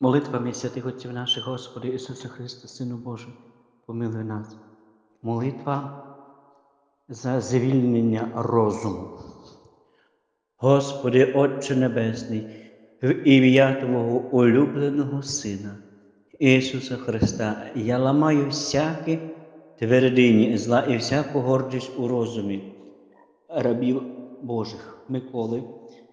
Молитвами святих Отців наших, Господи Ісуса Христа, Сину Божий, помилуй нас. Молитва за звільнення розуму. Господи, Отче Небесний, в ім'я Твого улюбленого Сина, Ісуса Христа, я ламаю всякі твердині зла і всяку гордість у розумі рабів Божих Миколи,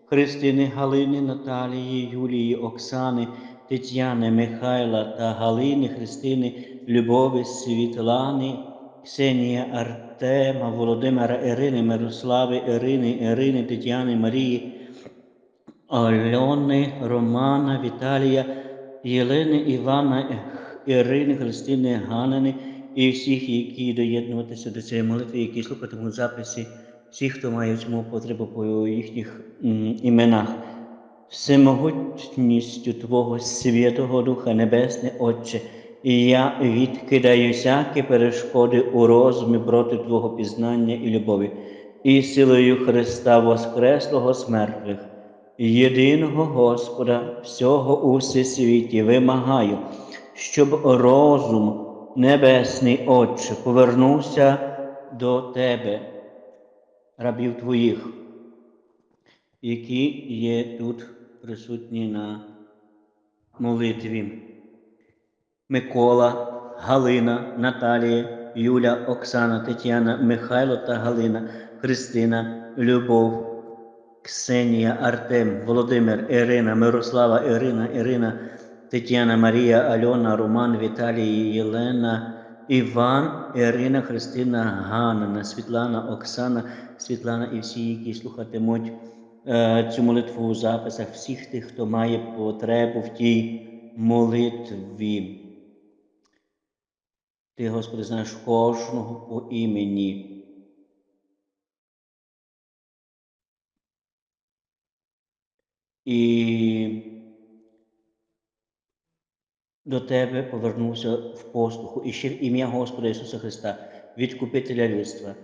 Христини, Галини, Наталії, Юлії, Оксани, Тетяни, Михайла та Галини, Христини, Любові, Світлани, Ксенія, Артема, Володимира, Ірини, Мирослави, Ірини, Ірини, Тетяни, Марії, Альони, Романа, Віталія, Єлени, Івана, Ірини, Христини, Ганини і всіх, які доєднуватися до цієї молитви, які слухатимуть записи, всіх, хто має цьому потребу по їхніх іменах. Всемогутністю Твого Святого Духа Небесне Отче, і я відкидаю всякі перешкоди у розумі проти Твого пізнання і любові, і силою Христа Воскреслого з мертвих, єдиного Господа, всього у всесвіті вимагаю, щоб розум Небесний Отче повернувся до Тебе, рабів Твоїх які є тут присутні на молитві. Микола, Галина, Наталія, Юля, Оксана, Тетяна, Михайло та Галина, Христина, Любов, Ксенія, Артем, Володимир, Ірина, Мирослава, Ірина, Ірина, Тетяна, Марія, Альона, Роман, Віталій, Єлена, Іван, Ірина, Христина, Ганна, Світлана, Оксана, Світлана і всі, які слухатимуть цю молитву у записах, всіх тих, хто має потребу в тій молитві. Ти, Господи, знаєш кожного по імені. І до Тебе повернувся в послуху і ще в ім'я Господа Ісуса Христа, відкупителя людства.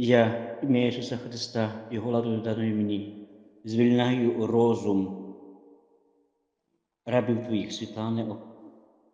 Я, ім'я Ісуса Христа, Його ладою даною мені, звільняю розум рабів Твоїх, Світлани,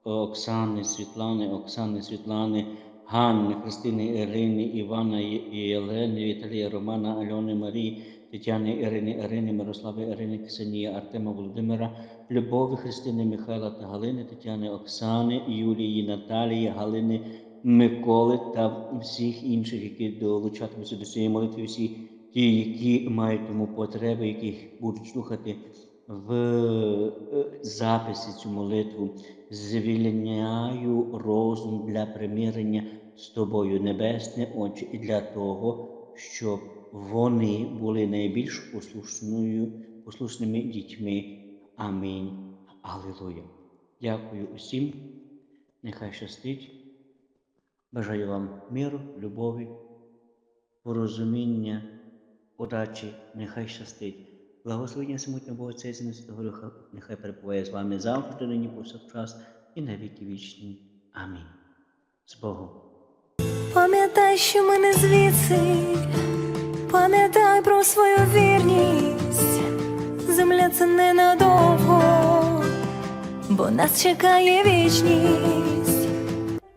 Оксани, Світлани, Оксани, Світлани, Ганни, Христини, Ірини, Івана, Єлени, Віталія, Романа, Альони, Марії, Тетяни, Ірини, Ірини, Мирослави, Ірини, Ксенії, Артема, Володимира, Любові, Христини, Михайла та Галини, Тетяни, Оксани, Юлії, Наталії, Галини, Миколи та всіх інших, які долучатимуться до цієї молитви, всі ті, які мають тому потреби, які будуть слухати в е, записі цю молитву. Звільняю розум для примирення з тобою, небесне Отче, і для того, щоб вони були найбільш послушною, послушними дітьми. Амінь. Алілуя. Дякую усім. Нехай щастить. Бажаю вам миру, любові, порозуміння, удачі, нехай щастить. Благословення самотнього Бога Отця і Духа, нехай перебуває з вами завжди, нині повсякчас і на віки вічні. Амінь. З Богом. Пам'ятай, що ми не звідси, пам'ятай про свою вірність. Земля це ненадовго, бо нас чекає вічність.